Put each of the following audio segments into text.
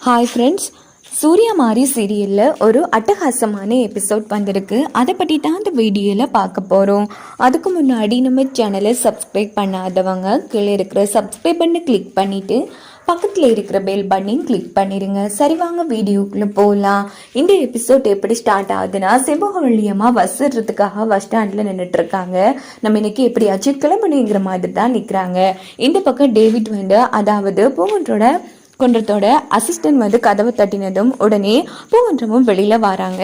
Hi friends Surya மாரி சீரியலில் ஒரு அட்டகாசமான எபிசோட் வந்திருக்கு. அதை பற்றி தான் அந்த வீடியோவில் பார்க்க போகிறோம் அதுக்கு முன்னாடி நம்ம சேனலை சப்ஸ்கிரைப் பண்ணாதவங்க கீழே இருக்கிற சப்ஸ்கிரைப் பண்ணி கிளிக் பண்ணிவிட்டு பக்கத்தில் இருக்கிற பெல் பட்டனையும் கிளிக் பண்ணிடுங்க சரி வாங்க வீடியோக்குள்ளே போகலாம் இந்த எபிசோட் எப்படி ஸ்டார்ட் ஆகுதுன்னா செவ்வகவள்ளியமாக வசிடுறதுக்காக பஸ் ஸ்டாண்டில் நின்றுட்டுருக்காங்க நம்ம இன்னைக்கு எப்படியாச்சும் கிளம்பணுங்கிற மாதிரி தான் நிற்கிறாங்க இந்த பக்கம் டேவிட் வந்து அதாவது பூங்கன்றோட கொன்றத்தோட அசிஸ்டன்ட் வந்து கதவை தட்டினதும் உடனே பூங்குன்றமும் வெளியில வராங்க.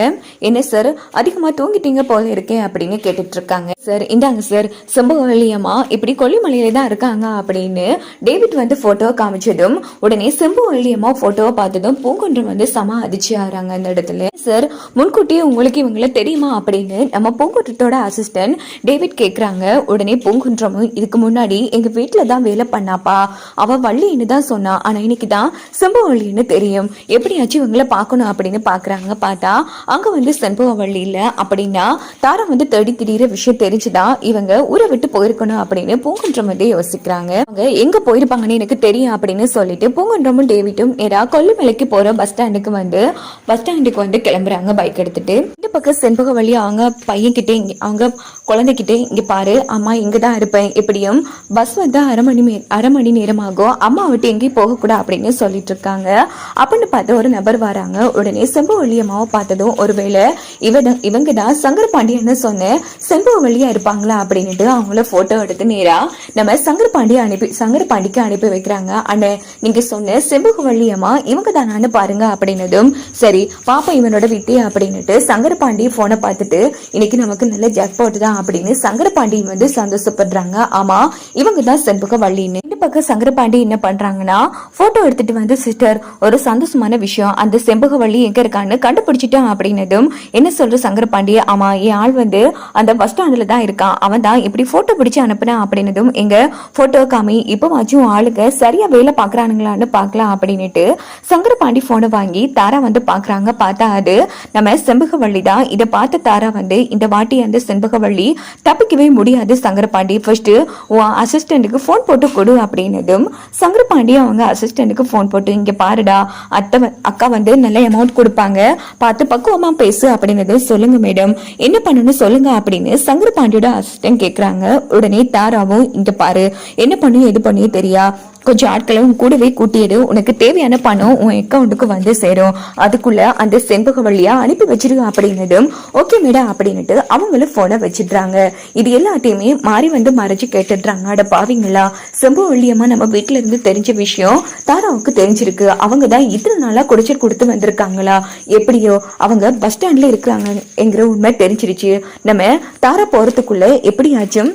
என்ன சார் அதிகமா தூங்கிட்டீங்க போல இருக்கேன் அப்படின்னு கேட்டுட்டு இருக்காங்க சார் இந்தாங்க சார் செம்புவல்லியம்மா இப்படி கொல்லிமலையில தான் இருக்காங்க அப்படின்னு டேவிட் வந்து போட்டோ காமிச்சதும் உடனே செம்புவல்லியம்மா போட்டோவை பார்த்ததும் பூங்குன்றம் வந்து சம அதிர்ச்சி ஆகிறாங்க அந்த இடத்துல. சார் முன்கூட்டியே உங்களுக்கு இவங்கள தெரியுமா அப்படின்னு நம்ம பூங்குன்றத்தோட அசிஸ்டன்ட் டேவிட் கேட்குறாங்க உடனே பூங்குன்றமும் இதுக்கு முன்னாடி எங்க வீட்டில் தான் வேலை பண்ணாப்பா. அவ வள்ளின்னு தான் சொன்னா. ஆனா இன்னைக்கு தான் செம்பவள்ளின்னு தெரியும். எப்படியாச்சும் இவங்களை பார்க்கணும் அப்படின்னு பார்க்குறாங்க. பார்த்தா அங்கே வந்து செம்பவள்ளி இல்லை அப்படின்னா தாரம் வந்து தேடி திடீர விஷயம் தெரிஞ்சுதான் இவங்க ஊரை விட்டு போயிருக்கணும் அப்படின்னு பூங்குன்றம் வந்து யோசிக்கிறாங்க. அவங்க எங்கே போயிருப்பாங்கன்னு எனக்கு தெரியும் அப்படின்னு சொல்லிட்டு பூங்குன்றமும் டேவிட்டும் நேராக கொல்லிமலைக்கு போகிற பஸ் ஸ்டாண்டுக்கு வந்து பஸ் ஸ்டாண்டுக்கு வந்து கிளம்புறாங்க பைக் எடுத்துட்டு. இந்த பக்கம் செண்பகவள்ளி அவங்க பையன்கிட்ட இங்க அவங்க குழந்தைகிட்டே இங்க பாரு அம்மா இங்க தான் இருப்பேன். எப்படியும் பஸ் வந்து அரை மணி அரை மணி நேரம் ஆகும் அம்மா விட்டு எங்கேயும் போகக்கூடாது அப்படின்னு சொல்லிட்டு இருக்காங்க அப்படின்னு பார்த்து ஒரு நபர் வராங்க. உடனே செம்பவள்ளி அம்மாவை பார்த்ததும் ஒருவேளை இவன் இவங்க தான் சங்கர பாண்டியன்னு சொன்ன செம்பவள்ளியா இருப்பாங்களா அப்படின்ட்டு அவங்கள போட்டோ எடுத்து நேரா நம்ம சங்கர பாண்டிய அனுப்பி சங்கர பாண்டிக்கு அனுப்பி வைக்கிறாங்க. அண்ணே நீங்க சொன்ன செம்பகவள்ளி அம்மா இவங்க தானான்னு பாருங்க அப்படின்னதும் சரி பாப்பா இவனோட விட்டு அப்படின்னுட்டு சங்கரபாண்டி போனை பார்த்துட்டு இன்னைக்கு நமக்கு நல்ல ஜாக்பாட் தான் அப்படின்னு சங்கரபாண்டி வந்து சந்தோஷப்படுறாங்க. ஆமா இவங்க தான் செம்புக வள்ளின்னு. இந்த பக்கம் சங்கரபாண்டி என்ன பண்றாங்கன்னா போட்டோ எடுத்து எடுத்துட்டு வந்து சிஸ்டர் ஒரு சந்தோஷமான விஷயம். அந்த செம்பகவள்ளி எங்க இருக்கான்னு கண்டுபிடிச்சிட்டேன் அப்படின்னதும் என்ன சொல்ற சங்கரபாண்டி ஆமா என் ஆள் வந்து அந்த பஸ் ஸ்டாண்ட்ல தான் இருக்கான். அவன் தான் இப்படி போட்டோ பிடிச்சி அனுப்புனேன் அப்படின்னதும் எங்க போட்டோ காமி இப்போவாச்சும் ஆளுங்க சரியா வேலை பாக்குறானுங்களான்னு பார்க்கலாம் அப்படின்னுட்டு சங்கரபாண்டி போனை வாங்கி தாரா வந்து பாக்குறாங்க பார்த்தா அது நம்ம செம்பகவள்ளி தான். இதை பார்த்த தாரா வந்து இந்த வாட்டி அந்த செம்பகவள்ளி தப்பிக்கவே முடியாது சங்கரபாண்டி ஃபர்ஸ்ட் உன் அசிஸ்டண்ட்டுக்கு ஃபோன் போட்டு கொடு அப்படின்னதும் சங்கரபாண்டி அவங்க அசிஸ்டண்ட்டுக்கு ஃபோன் போட்டு இங்கே பாருடா அத்தை அக்கா வந்து நல்ல அமௌண்ட் கொடுப்பாங்க. பார்த்து பக்குவமாக பேசு அப்படிங்கிறது சொல்லுங்க மேடம் என்ன பண்ணணும் சொல்லுங்க அப்படின்னு சங்கரபாண்டியோட அசிஸ்டன்ட் கேட்குறாங்க உடனே தாராவும் இங்க பாரு. என்ன பண்ணு எது பண்ணு தெரியா? கொஞ்சம் ஆட்களை உன் கூடவே கூட்டிடு உனக்கு தேவையான பணம் உன் அக்கௌண்ட்டுக்கு வந்து சேரும். அதுக்குள்ள அந்த செண்பகவள்ளியா அனுப்பி வச்சிருக்க அப்படின்னதும் ஓகே மேடம் அப்படின்னுட்டு அவங்களும் போனை வச்சிடுறாங்க. இது எல்லாத்தையுமே மாறி வந்து மறைச்சு கேட்டுடுறாங்க. அட பாவிங்களா வழியமா நம்ம வீட்டுல இருந்து தெரிஞ்ச விஷயம் தாராவுக்கு தெரிஞ்சிருக்கு. அவங்க தான் இத்தனை நாளா குடிச்சு கொடுத்து வந்திருக்காங்களா? எப்படியோ அவங்க பஸ் ஸ்டாண்ட்ல இருக்கிறாங்க என்கிற உண்மை தெரிஞ்சிருச்சு. நம்ம தாரா போறதுக்குள்ள எப்படியாச்சும்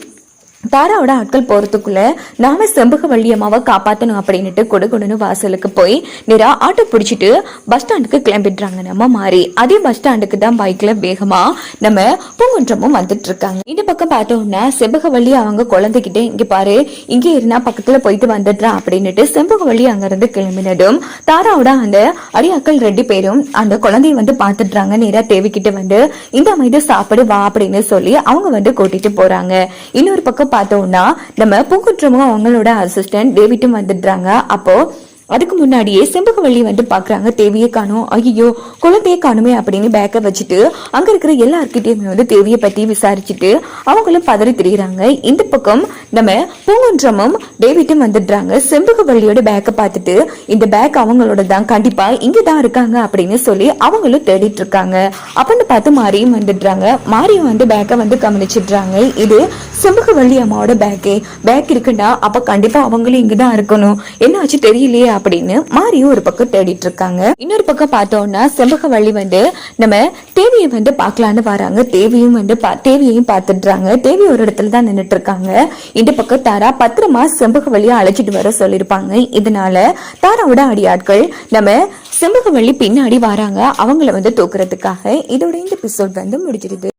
தாராவோட ஆட்கள் போறதுக்குள்ள நாம செம்பக அம்மாவை காப்பாற்றணும் அப்படின்னுட்டு கொடுக்கணும்னு வாசலுக்கு போய் நேரா ஆட்டோ பிடிச்சிட்டு பஸ் ஸ்டாண்டுக்கு கிளம்பிடுறாங்க. நம்ம மாறி. அதே பஸ் ஸ்டாண்டுக்கு தான் பைக்கில் வேகமா நம்ம பூங்குன்றமும் வந்துட்டு இருக்காங்க இந்த பக்கம் பார்த்தோம்னா செம்பகவள்ளி அவங்க குழந்தைகிட்ட இங்கே பாரு இங்கே இருந்தால் பக்கத்தில் போயிட்டு வந்துடுறா அப்படின்னுட்டு செம்பகவள்ளி அங்கேருந்து கிளம்பினதும் தாராவோட அந்த அடியாக்கள் ரெண்டு பேரும் அந்த குழந்தைய வந்து பார்த்துட்றாங்க. நேரா தேவிக்கிட்டு வந்து இந்த அமைதி சாப்பிடு வா அப்படின்னு சொல்லி அவங்க வந்து கூட்டிட்டு போறாங்க. இன்னொரு பக்கம் பார்த்தோம்னா நம்ம பூங்குற்றமும் அவங்களோட அசிஸ்டன்ட் டேவிட்டும் வந்துடுறாங்க. அப்போ அதுக்கு முன்னாடியே செம்பகவள்ளி வந்து பாக்குறாங்க தேவியை காணும். ஐயோ குழந்தைய காணுமே அப்படின்னு பேக்கை வச்சுட்டு அங்க இருக்கிற எல்லாருக்கிட்டையுமே வந்து தேவியை பத்தி விசாரிச்சுட்டு அவங்களும் பதறி திரியுறாங்க. இந்த பக்கம் நம்ம பூங்குன்றமும் டேவிட்டும் வந்துடுறாங்க. செம்பகவள்ளியோட பேக்கை பார்த்துட்டு இந்த பேக் அவங்களோட தான் கண்டிப்பா இங்கே தான் இருக்காங்க அப்படின்னு சொல்லி அவங்களும் தேடிட்டு இருக்காங்க. அப்படின்னு பார்த்து மாரியும் வந்துடுறாங்க. மாரியும் வந்து பேக்கை வந்து கவனிச்சிடுறாங்க. இது செம்பகவள்ளி அம்மாவோட பேக்கே பேக் இருக்குன்னா அப்ப கண்டிப்பா அவங்களும் இங்கே தான் இருக்கணும். என்னாச்சு தெரியலையே அப்படின்னு மாரியும் ஒரு பக்கம் தேடிட்டு இருக்காங்க. இன்னொரு பக்கம் பார்த்தோம்னா செம்பகவள்ளி வந்து நம்ம தேவியை வந்து பார்க்கலான்னு வராங்க. தேவியும் வந்து பா- தேவியையும் பார்த்துடுறாங்க. தேவி ஒரு இடத்துல தான் நின்னுட்டு இருக்காங்க இந்த பக்கம் தாரா பத்திரமா செம்பகவழியை அழைச்சிட்டு வர சொல்லியிருப்பாங்க. இதனால தாராவோட அடியாட்கள் நம்ம செம்பகவழி பின்னாடி வராங்க. அவங்கள வந்து தூக்குறதுக்காக. இதோட இந்த எபிசோட் வந்து முடிஞ்சிருது.